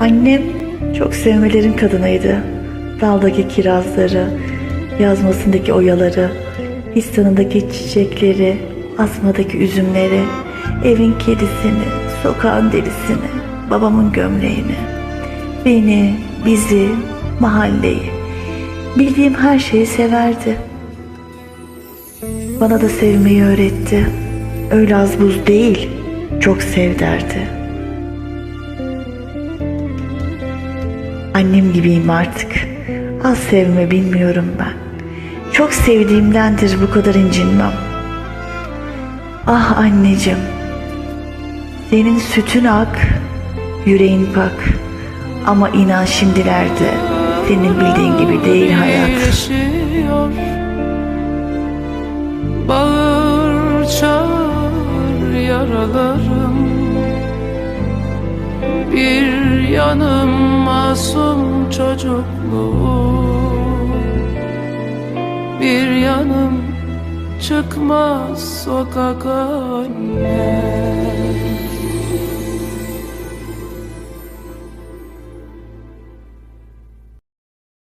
Annem çok sevmelerin kadınıydı. Daldaki kirazları, yazmasındaki oyaları, fistanındaki çiçekleri, asmadaki üzümleri, evin kedisini, sokağın delisini, babamın gömleğini, beni, bizi, mahalleyi, bildiğim her şeyi severdi. Bana da sevmeyi öğretti. Öyle az buz değil, çok sev derdi. Annem gibiyim artık. Az sevme bilmiyorum ben. Çok sevdiğimdendir bu kadar incinmem. Ah anneciğim. Senin sütün ak, yüreğin pak. Ama inan şimdilerde senin bildiğin gibi değil hayat. Yaralarım Bir yanım masum çocukluğum Bir yanım çıkmaz sokak anne